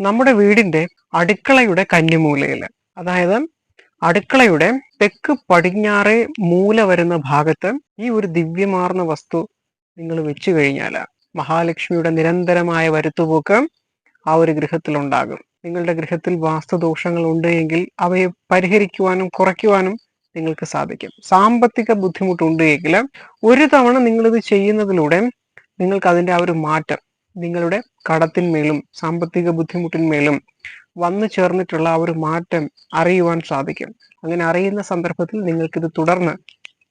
നമ്മുടെ വീടിന്റെ അടുക്കളയുടെ കന്നിമൂലയിൽ അതായത് അടുക്കളയുടെ തെക്ക് പടിഞ്ഞാറെ മൂല വരുന്ന ഭാഗത്ത് ഈ ഒരു ദിവ്യമാർന്ന വസ്തു നിങ്ങൾ വെച്ചു കഴിഞ്ഞാൽ മഹാലക്ഷ്മിയുടെ നിരന്തരമായ വരുത്തുപോക്ക് ആ ഒരു ഗൃഹത്തിൽ ഉണ്ടാകും നിങ്ങളുടെ ഗൃഹത്തിൽ വാസ്തുദോഷങ്ങൾ ഉണ്ട് എങ്കിൽ അവയെ പരിഹരിക്കുവാനും കുറയ്ക്കുവാനും നിങ്ങൾക്ക് സാധിക്കും. സാമ്പത്തിക ബുദ്ധിമുട്ടുണ്ട് എങ്കിൽ ഒരു തവണ നിങ്ങളിത് ചെയ്യുന്നതിലൂടെ നിങ്ങൾക്ക് അതിന്റെ ആ ഒരു മാറ്റം നിങ്ങളുടെ കടത്തിന്മേലും സാമ്പത്തിക ബുദ്ധിമുട്ടിന്മേലും വന്നു ചേർന്നിട്ടുള്ള ആ ഒരു മാറ്റം അറിയുവാൻ സാധിക്കും. അങ്ങനെ അറിയുന്ന സന്ദർഭത്തിൽ നിങ്ങൾക്കിത് തുടർന്ന്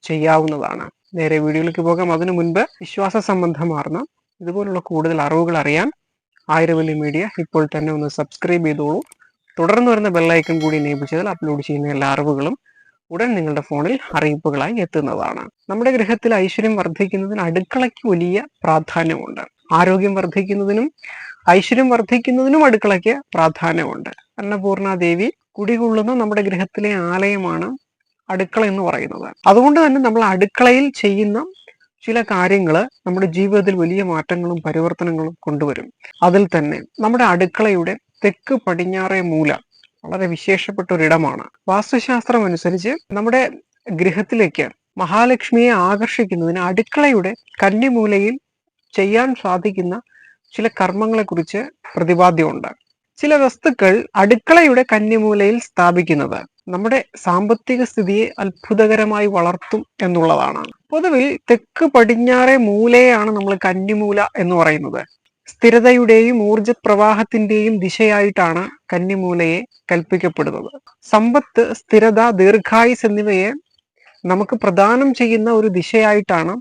ചെയ്യാവുന്നതാണ്. നേരെ വീഡിയോയിലേക്ക് പോകാം. അതിനു മുൻപ് വിശ്വാസ സംബന്ധമാർന്ന ഇതുപോലുള്ള കൂടുതൽ അറിവുകൾ അറിയാൻ ആയിരവലി മീഡിയ ഇപ്പോൾ തന്നെ ഒന്ന് സബ്സ്ക്രൈബ് ചെയ്തോളൂ. തുടർന്ന് വരുന്ന ബെല്ലൈക്കൺ കൂടി എനേബിൾ അപ്ലോഡ് ചെയ്യുന്ന എല്ലാ അറിവുകളും ഉടൻ നിങ്ങളുടെ ഫോണിൽ അറിയിപ്പുകളായി എത്തുന്നതാണ്. നമ്മുടെ ഗൃഹത്തിൽ ഐശ്വര്യം വർദ്ധിക്കുന്നതിന് അടുക്കളയ്ക്ക് വലിയ പ്രാധാന്യമുണ്ട്. ആരോഗ്യം വർദ്ധിക്കുന്നതിനും ഐശ്വര്യം വർദ്ധിക്കുന്നതിനും അടുക്കളയ്ക്ക് പ്രാധാന്യമുണ്ട്. അന്നപൂർണ ദേവി കുടികൊള്ളുന്ന നമ്മുടെ ഗൃഹത്തിലെ ആലയമാണ് അടുക്കള എന്ന് പറയുന്നത്. അതുകൊണ്ട് തന്നെ നമ്മൾ അടുക്കളയിൽ ചെയ്യുന്ന ചില കാര്യങ്ങൾ നമ്മുടെ ജീവിതത്തിൽ വലിയ മാറ്റങ്ങളും പരിവർത്തനങ്ങളും കൊണ്ടുവരും. അതിൽ തന്നെ നമ്മുടെ അടുക്കളയുടെ തെക്ക് പടിഞ്ഞാറേ മൂല വളരെ വിശേഷപ്പെട്ട ഒരിടമാണ് വാസ്തുശാസ്ത്രം അനുസരിച്ച് നമ്മുടെ ഗൃഹത്തിലേക്ക് മഹാലക്ഷ്മിയെ ആകർഷിക്കുന്നതിന് അടുക്കളയുടെ കന്നിമൂലയിൽ ചെയ്യാൻ സാധിക്കുന്ന ചില കർമ്മങ്ങളെ കർമ്മങ്ങളെക്കുറിച്ച് പ്രതിപാദ്യമുണ്ട്. ചില വസ്തുക്കൾ അടുക്കളയുടെ കന്നിമൂലയിൽ സ്ഥാപിക്കുന്നത് നമ്മുടെ സാമ്പത്തിക സ്ഥിതിയെ അത്ഭുതകരമായി വളർത്തും എന്നുള്ളതാണ്. പൊതുവിൽ തെക്ക് പടിഞ്ഞാറെ മൂലയാണ് നമ്മൾ കന്നിമൂല എന്ന് പറയുന്നത്. സ്ഥിരതയുടെയും ഊർജ പ്രവാഹത്തിന്റെയും ദിശയായിട്ടാണ് കന്നിമൂലയെ കൽപ്പിക്കപ്പെടുന്നത്. സമ്പത്ത് സ്ഥിരത ദീർഘായുസ് എന്നിവയെ നമുക്ക് പ്രദാനം ചെയ്യുന്ന ഒരു ദിശയായിട്ടാണ്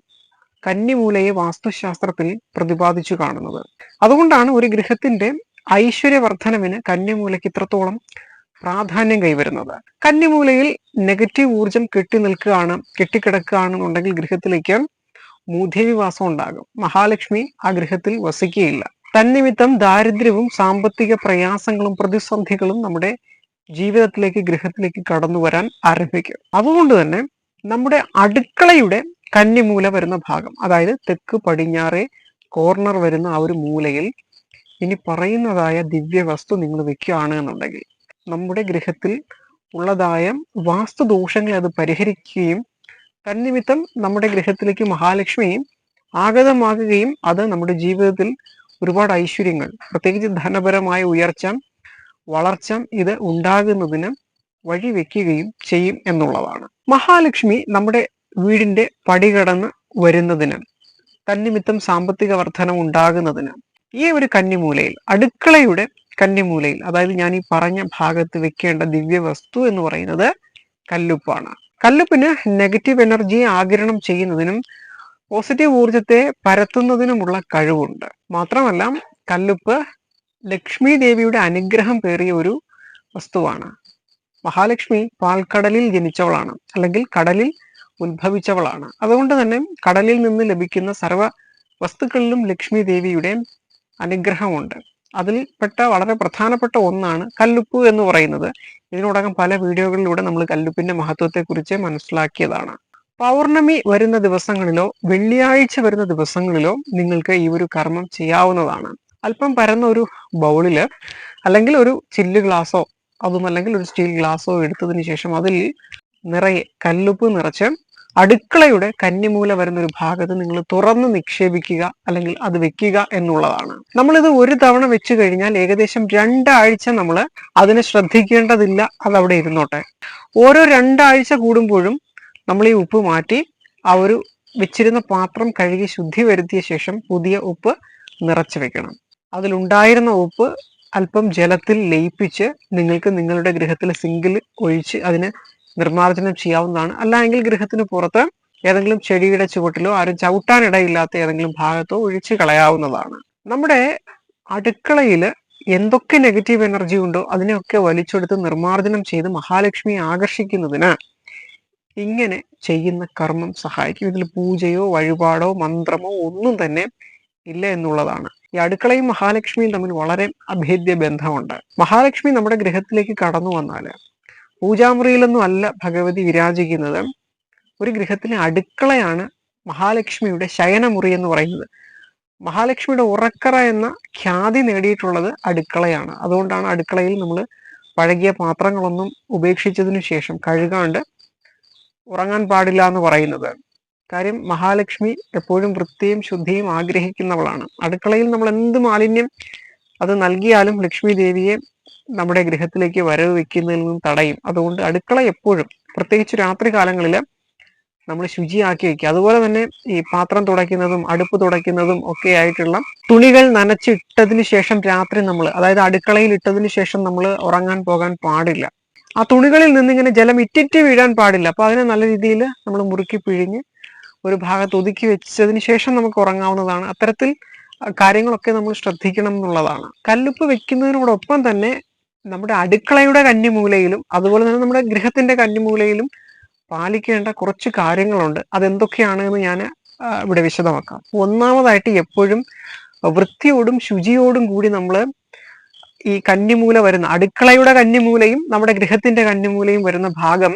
കന്നിമൂലയെ വാസ്തുശാസ്ത്രത്തിൽ പ്രതിപാദിച്ചു കാണുന്നത്. അതുകൊണ്ടാണ് ഒരു ഗൃഹത്തിന്റെ ഐശ്വര്യവർദ്ധനവിന് കന്നിമൂലയ്ക്ക് ഇത്രത്തോളം പ്രാധാന്യം കൈവരുന്നത്. കന്നിമൂലയിൽ നെഗറ്റീവ് ഊർജം കെട്ടി നിൽക്കുകയാണ് കെട്ടിക്കിടക്കുകയാണെന്നുണ്ടെങ്കിൽ ഗൃഹത്തിലേക്ക് മൂദേവിവാസം ഉണ്ടാകും. മഹാലക്ഷ്മി ആ ഗൃഹത്തിൽ വസിക്കുകയില്ല. തന്നിമിത്തം ദാരിദ്ര്യവും സാമ്പത്തിക പ്രയാസങ്ങളും പ്രതിസന്ധികളും നമ്മുടെ ജീവിതത്തിലേക്ക് ഗൃഹത്തിലേക്ക് കടന്നു വരാൻ ആരംഭിക്കും. അതുകൊണ്ട് തന്നെ നമ്മുടെ അടുക്കളയുടെ കന്നിമൂല വരുന്ന ഭാഗം. അതായത് തെക്ക് പടിഞ്ഞാറേ കോർണർ വരുന്ന ആ ഒരു മൂലയിൽ ഇനി പറയുന്നതായ ദിവ്യ വസ്തു നിങ്ങൾ വെക്കുകയാണ് എന്നുണ്ടെങ്കിൽ നമ്മുടെ ഗൃഹത്തിൽ ഉള്ളതായ വാസ്തുദോഷങ്ങളെ അത് പരിഹരിക്കുകയും തന്നിമിത്തം നമ്മുടെ ഗൃഹത്തിലേക്ക് മഹാലക്ഷ്മിയും ആഗതമാകുകയും അത് നമ്മുടെ ജീവിതത്തിൽ ഒരുപാട് ഐശ്വര്യങ്ങൾ പ്രത്യേകിച്ച് ധനപരമായ ഉയർച്ച വളർച്ച ഇത് ഉണ്ടാകുന്നതിന് വഴിവെക്കുകയും ചെയ്യും എന്നുള്ളതാണ്. മഹാലക്ഷ്മി നമ്മുടെ വീടിന്റെ പടി കടന്ന് വരുന്നതിന് തന്നിമിത്തം സാമ്പത്തിക വർധനം ഉണ്ടാകുന്നതിന് ഈ ഒരു കന്നിമൂലയിൽ അടുക്കളയുടെ കന്നിമൂലയിൽ അതായത് ഞാൻ ഈ പറഞ്ഞ ഭാഗത്ത് വെക്കേണ്ട ദിവ്യ വസ്തു എന്ന് പറയുന്നത് കല്ലുപ്പാണ്. കല്ലുപ്പിന് നെഗറ്റീവ് എനർജി ആകിരണം ചെയ്യുന്നതിനും പോസിറ്റീവ് ഊർജത്തെ പരത്തുന്നതിനുമുള്ള കഴിവുണ്ട്. മാത്രമല്ല കല്ലുപ്പ് ലക്ഷ്മി ദേവിയുടെ അനുഗ്രഹം പേറിയ ഒരു വസ്തുവാണ്. മഹാലക്ഷ്മി പാൽക്കടലിൽ ജനിച്ചവളാണ്. അല്ലെങ്കിൽ കടലിൽ ഉത്ഭവിച്ചവളാണ്. അതുകൊണ്ട് തന്നെ കടലിൽ നിന്ന് ലഭിക്കുന്ന സർവ വസ്തുക്കളിലും ലക്ഷ്മി ദേവിയുടെ അനുഗ്രഹമുണ്ട്. അതിൽപ്പെട്ട വളരെ പ്രധാനപ്പെട്ട ഒന്നാണ് കല്ലുപ്പ് എന്ന് പറയുന്നത്. ഇതിനോടകം പല വീഡിയോകളിലൂടെ നമ്മൾ കല്ലുപ്പിന്റെ മഹത്വത്തെക്കുറിച്ച് മനസ്സിലാക്കിയതാണ്. പൗർണമി വരുന്ന ദിവസങ്ങളിലോ വെള്ളിയാഴ്ച വരുന്ന ദിവസങ്ങളിലോ നിങ്ങൾക്ക് ഈ ഒരു കർമ്മം ചെയ്യാവുന്നതാണ്. അല്പം പരന്ന ഒരു ബൗളിൽ അല്ലെങ്കിൽ ഒരു ചില്ല് ഗ്ലാസോ അതും അല്ലെങ്കിൽ ഒരു സ്റ്റീൽ ഗ്ലാസോ എടുത്തതിന് ശേഷം അതിൽ നിറയെ കല്ലുപ്പ് നിറച്ച് അടുക്കളയുടെ കന്നിമൂല വരുന്ന ഒരു ഭാഗത്ത് നിങ്ങൾ തുറന്ന് നിക്ഷേപിക്കുക അല്ലെങ്കിൽ അത് വെക്കുക എന്നുള്ളതാണ്. നമ്മളിത് ഒരു തവണ വെച്ച് കഴിഞ്ഞാൽ ഏകദേശം രണ്ടാഴ്ച നമ്മൾ അതിനെ ശ്രദ്ധിക്കേണ്ടതില്ല അതവിടെ ഇരുന്നോട്ടെ. ഓരോ രണ്ടാഴ്ച കൂടുമ്പോഴും നമ്മൾ ഈ ഉപ്പ് മാറ്റി ആ ഒരു വെച്ചിരുന്ന പാത്രം കഴുകി ശുദ്ധി വരുത്തിയ ശേഷം പുതിയ ഉപ്പ് നിറച്ചു വെക്കണം. അതിലുണ്ടായിരുന്ന ഉപ്പ് അല്പം ജലത്തിൽ ലയിപ്പിച്ച് നിങ്ങൾക്ക് നിങ്ങളുടെ ഗൃഹത്തിലെ സിങ്കിൽ ഒഴിച്ച് അതിന് നിർമ്മാർജനം ചെയ്യാവുന്നതാണ്. അല്ലെങ്കിൽ ഗൃഹത്തിന് പുറത്ത് ഏതെങ്കിലും ചെടിയുടെ ചുവട്ടിലോ ആരും ചവിട്ടാനിടയില്ലാത്ത ഏതെങ്കിലും ഭാഗത്തോ ഒഴിച്ചു കളയാവുന്നതാണ്. നമ്മുടെ അടുക്കളയിൽ എന്തൊക്കെ നെഗറ്റീവ് എനർജി ഉണ്ടോ അതിനെയൊക്കെ വലിച്ചെടുത്ത് നിർമ്മാർജനം ചെയ്ത് മഹാലക്ഷ്മിയെ ആകർഷിക്കുന്നതിന് ഇങ്ങനെ ചെയ്യുന്ന കർമ്മം സഹായിക്കും. ഇതിൽ പൂജയോ വഴിപാടോ മന്ത്രമോ ഒന്നും തന്നെ ഇല്ല എന്നുള്ളതാണ്. ഈ അടുക്കളയും മഹാലക്ഷ്മിയും തമ്മിൽ വളരെ അഭേദ്യ ബന്ധമുണ്ട്. മഹാലക്ഷ്മി നമ്മുടെ ഗൃഹത്തിലേക്ക് കടന്നു വന്നാൽ പൂജാമുറിയിലൊന്നും അല്ല ഭഗവതി വിരാജിക്കുന്നത്. ഒരു ഗൃഹത്തിലെ അടുക്കളയാണ് മഹാലക്ഷ്മിയുടെ ശയനമുറി എന്ന് പറയുന്നത്. മഹാലക്ഷ്മിയുടെ ഉറക്കറ എന്ന ഖ്യാതി നേടിയിട്ടുള്ളത് അടുക്കളയാണ്. അതുകൊണ്ടാണ് അടുക്കളയിൽ നമ്മൾ പഴകിയ പാത്രങ്ങളൊന്നും ഉപേക്ഷിച്ചതിനു ശേഷം കഴുകാണ്ട് ഉറങ്ങാൻ പാടില്ല എന്ന് പറയുന്നത്. കാര്യം മഹാലക്ഷ്മി എപ്പോഴും വൃത്തിയും ശുദ്ധിയും ആഗ്രഹിക്കുന്നവളാണ്. അടുക്കളയിൽ നമ്മൾ എന്ത് മാലിന്യം അത് നൽകിയാലും ലക്ഷ്മി ദേവിയെ നമ്മുടെ ഗൃഹത്തിലേക്ക് വരവ് വെക്കുന്നതിൽ നിന്നും തടയും. അതുകൊണ്ട് അടുക്കള എപ്പോഴും പ്രത്യേകിച്ച് രാത്രി കാലങ്ങളിൽ നമ്മൾ ശുചിയാക്കി വെക്കുക. അതുപോലെ തന്നെ ഈ പാത്രം തുടയ്ക്കുന്നതും അടുപ്പ് തുടയ്ക്കുന്നതും ഒക്കെ ആയിട്ടുള്ള തുണികൾ നനച്ചിട്ടതിന് ശേഷം രാത്രി നമ്മൾ അതായത് അടുക്കളയിൽ ഇട്ടതിന് ശേഷം നമ്മൾ ഉറങ്ങാൻ പോകാൻ പാടില്ല. ആ തുണികളിൽ നിന്ന് ഇങ്ങനെ ജലം ഇറ്റിറ്റ് വീഴാൻ പാടില്ല. അപ്പൊ അതിനെ നല്ല രീതിയിൽ നമ്മൾ മുറുക്കി പിഴിഞ്ഞ് ഒരു ഭാഗത്ത് ഒതുക്കി വെച്ചതിന് ശേഷം നമുക്ക് ഉറങ്ങാവുന്നതാണ്. അത്തരത്തിൽ കാര്യങ്ങളൊക്കെ നമ്മൾ ശ്രദ്ധിക്കണം എന്നുള്ളതാണ്. കല്ലുപ്പ് വെക്കുന്നതിനോടൊപ്പം തന്നെ നമ്മുടെ അടുക്കളയുടെ കന്നിമൂലയിലും അതുപോലെ തന്നെ നമ്മുടെ ഗൃഹത്തിന്റെ കന്നിമൂലയിലും പാലിക്കേണ്ട കുറച്ച് കാര്യങ്ങളുണ്ട്. അതെന്തൊക്കെയാണ് എന്ന് ഞാൻ ഇവിടെ വിശദമാക്കാം. ഒന്നാമതായിട്ട് എപ്പോഴും വൃത്തിയോടും ശുചിയോടും കൂടി നമ്മൾ ഈ കന്നിമൂല വരുന്ന അടുക്കളയുടെ കന്നിമൂലയും നമ്മുടെ ഗൃഹത്തിന്റെ കന്നിമൂലയും വരുന്ന ഭാഗം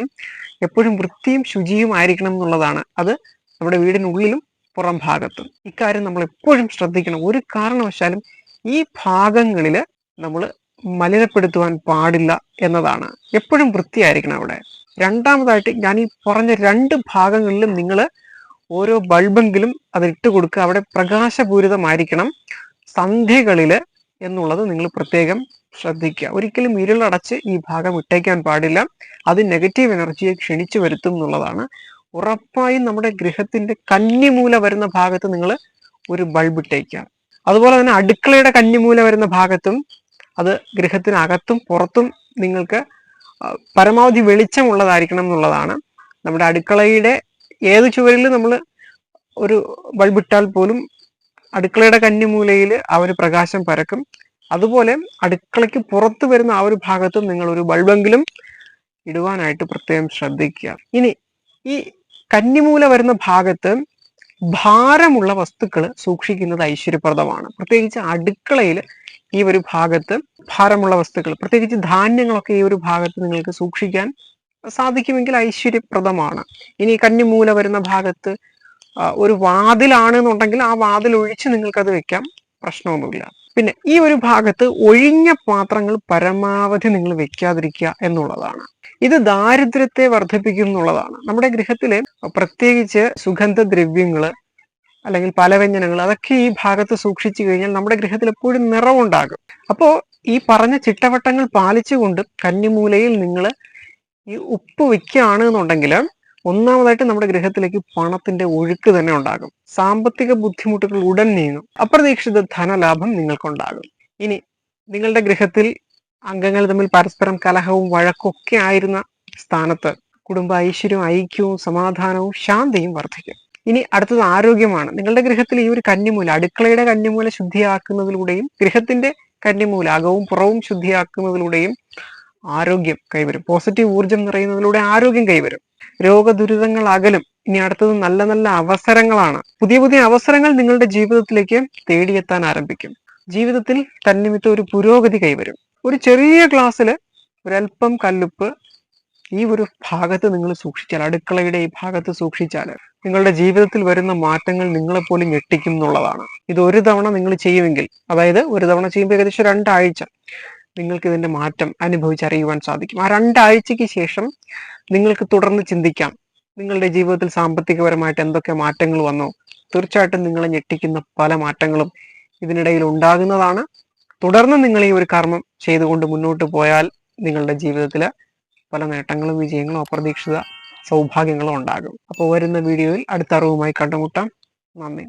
എപ്പോഴും വൃത്തിയും ശുചിയും ആയിരിക്കണം എന്നുള്ളതാണ്. അത് നമ്മുടെ വീടിനുള്ളിലും പുറം ഭാഗത്ത്. ഇക്കാര്യം നമ്മൾ എപ്പോഴും ശ്രദ്ധിക്കണം. ഒരു കാരണവശാലും ഈ ഭാഗങ്ങളിൽ നമ്മൾ മലിനപ്പെടുത്തുവാൻ പാടില്ല എന്നതാണ്. എപ്പോഴും വൃത്തിയായിരിക്കണം അവിടെ. രണ്ടാമതായിട്ട് ഞാൻ ഈ പറഞ്ഞ രണ്ട് ഭാഗങ്ങളിലും നിങ്ങൾ ഓരോ ബൾബെങ്കിലും അത് ഇട്ട് കൊടുക്കുക. അവിടെ പ്രകാശപൂരിതമായിരിക്കണം. സന്ധ്യകളിൽ എന്നുള്ളത് നിങ്ങൾ പ്രത്യേകം ശ്രദ്ധിക്കുക. ഒരിക്കലും ഇരുളടച്ച് ഈ ഭാഗം ഇട്ടേക്കാൻ പാടില്ല. അത് നെഗറ്റീവ് എനർജിയെ ക്ഷണിച്ചു വരുത്തും എന്നുള്ളതാണ് ഉറപ്പായും നമ്മുടെ ഗൃഹത്തിന്റെ കന്നിമൂല വരുന്ന ഭാഗത്ത് നിങ്ങൾ ഒരു ബൾബ് ഇട്ടേക്കുക. അതുപോലെ തന്നെ അടുക്കളയുടെ കന്നിമൂല വരുന്ന ഭാഗത്തും അത് ഗൃഹത്തിനകത്തും പുറത്തും നിങ്ങൾക്ക് പരമാവധി വെളിച്ചമുള്ളതായിരിക്കണം എന്നുള്ളതാണ്. നമ്മുടെ അടുക്കളയുടെ ഏത് ചുവരിൽ നമ്മൾ ഒരു ബൾബ് ഇട്ടാൽ പോലും അടുക്കളയുടെ കന്നിമൂലയിൽ ആ ഒരു പ്രകാശം പരക്കും. അതുപോലെ അടുക്കളയ്ക്ക് പുറത്ത് വരുന്ന ആ ഒരു ഭാഗത്തും നിങ്ങൾ ഒരു ബൾബെങ്കിലും ഇടുവാനായിട്ട് പ്രത്യേകം ശ്രദ്ധിക്കുക. ഇനി ഈ കന്നിമൂല വരുന്ന ഭാഗത്ത് ഭാരമുള്ള വസ്തുക്കൾ സൂക്ഷിക്കുന്നത് ഐശ്വര്യപ്രദമാണ്. പ്രത്യേകിച്ച് അടുക്കളയിൽ ഈ ഒരു ഭാഗത്ത് ഭാരമുള്ള വസ്തുക്കൾ പ്രത്യേകിച്ച് ധാന്യങ്ങളൊക്കെ ഈ ഒരു ഭാഗത്ത് നിങ്ങൾക്ക് സൂക്ഷിക്കാൻ സാധിക്കുമെങ്കിൽ ഐശ്വര്യപ്രദമാണ്. ഇനി കന്നിമൂല വരുന്ന ഭാഗത്ത് ഒരു വാതിലാണ് എന്നുണ്ടെങ്കിൽ ആ വാതിൽ ഒഴിച്ച് നിങ്ങൾക്കത് വെക്കാം. പ്രശ്നമൊന്നുമില്ല. പിന്നെ ഈ ഒരു ഭാഗത്ത് ഒഴിഞ്ഞ പാത്രങ്ങൾ പരമാവധി നിങ്ങൾ വെക്കാതിരിക്കുക എന്നുള്ളതാണ്. ഇത് ദാരിദ്ര്യത്തെ വർദ്ധിപ്പിക്കും എന്നുള്ളതാണ് നമ്മുടെ ഗൃഹത്തിലെ പ്രത്യേകിച്ച് സുഗന്ധദ്രവ്യങ്ങൾ അല്ലെങ്കിൽ പലവ്യഞ്ജനങ്ങൾ അതൊക്കെ ഈ ഭാഗത്ത് സൂക്ഷിച്ചു കഴിഞ്ഞാൽ നമ്മുടെ ഗൃഹത്തിൽ എപ്പോഴും നിറവുണ്ടാകും. അപ്പോൾ ഈ പറഞ്ഞ ചിട്ടവട്ടങ്ങൾ പാലിച്ചുകൊണ്ട് കന്നിമൂലയിൽ നിങ്ങൾ ഈ ഉപ്പ് വെക്കുകയാണ് എന്നുണ്ടെങ്കിൽ ഒന്നാമതായിട്ട് നമ്മുടെ ഗൃഹത്തിലേക്ക് പണത്തിന്റെ ഒഴുക്ക് തന്നെ ഉണ്ടാകും. സാമ്പത്തിക ബുദ്ധിമുട്ടുകൾ ഉടൻ നീങ്ങും. അപ്രതീക്ഷിത ധനലാഭം നിങ്ങൾക്കുണ്ടാകും. ഇനി നിങ്ങളുടെ ഗൃഹത്തിൽ അംഗങ്ങൾ തമ്മിൽ പരസ്പരം കലഹവും വഴക്കൊക്കെ ആയിരുന്ന സ്ഥാനത്ത് കുടുംബ ഐശ്വര്യവും ഐക്യവും സമാധാനവും ശാന്തിയും വർദ്ധിക്കും. ഇനി അടുത്തത് ആരോഗ്യമാണ്. നിങ്ങളുടെ ഗൃഹത്തിൽ ഈ ഒരു കന്നിമൂല അടുക്കളയുടെ കന്നിമൂല ശുദ്ധിയാക്കുന്നതിലൂടെയും ഗൃഹത്തിന്റെ കന്നിമൂല അകവും പുറവും ശുദ്ധിയാക്കുന്നതിലൂടെയും ആരോഗ്യം കൈവരും. പോസിറ്റീവ് ഊർജം നിറയുന്നതിലൂടെ ആരോഗ്യം കൈവരും. രോഗദുരിതങ്ങൾ അകലും ഇനി അടുത്തത് നല്ല നല്ല അവസരങ്ങളാണ്. പുതിയ പുതിയ അവസരങ്ങൾ നിങ്ങളുടെ ജീവിതത്തിലേക്ക് തേടിയെത്താൻ ആരംഭിക്കും. ജീവിതത്തിൽ തന്നിമിത്ത ഒരു പുരോഗതി കൈവരും. ഒരു ചെറിയ ഗ്ലാസ്സിൽ ഒരല്പം കല്ലുപ്പ് ഈ ഒരു ഭാഗത്ത് നിങ്ങൾ സൂക്ഷിച്ചാൽ അടുക്കളയുടെ ഈ ഭാഗത്ത് സൂക്ഷിച്ചാൽ നിങ്ങളുടെ ജീവിതത്തിൽ വരുന്ന മാറ്റങ്ങൾ നിങ്ങളെപ്പോലും ഞെട്ടിക്കും എന്നുള്ളതാണ്. ഇത് ഒരു തവണ നിങ്ങൾ ചെയ്യുമെങ്കിൽ അതായത് ഒരു തവണ ചെയ്യുമ്പോൾ ഏകദേശം രണ്ടാഴ്ച നിങ്ങൾക്ക് ഇതിന്റെ മാറ്റം അനുഭവിച്ചറിയുവാൻ സാധിക്കും. ആ രണ്ടാഴ്ചയ്ക്ക് ശേഷം നിങ്ങൾക്ക് തുടർന്ന് ചിന്തിക്കാം നിങ്ങളുടെ ജീവിതത്തിൽ സാമ്പത്തികപരമായിട്ട് എന്തൊക്കെ മാറ്റങ്ങൾ വന്നോ? തീർച്ചയായിട്ടും നിങ്ങളെ ഞെട്ടിക്കുന്ന പല മാറ്റങ്ങളും ഇതിനിടയിൽ ഉണ്ടാകുന്നതാണ്. തുടർന്ന് നിങ്ങൾ ഈ ഒരു കർമ്മം ചെയ്തുകൊണ്ട് മുന്നോട്ട് പോയാൽ നിങ്ങളുടെ ജീവിതത്തിൽ പല നേട്ടങ്ങളും വിജയങ്ങളും അപ്രതീക്ഷിത സൗഭാഗ്യങ്ങളും ഉണ്ടാകും. അപ്പോൾ വരുന്ന വീഡിയോയിൽ അടുത്ത അറിവുമായി കണ്ടുമുട്ടാം. നന്ദി.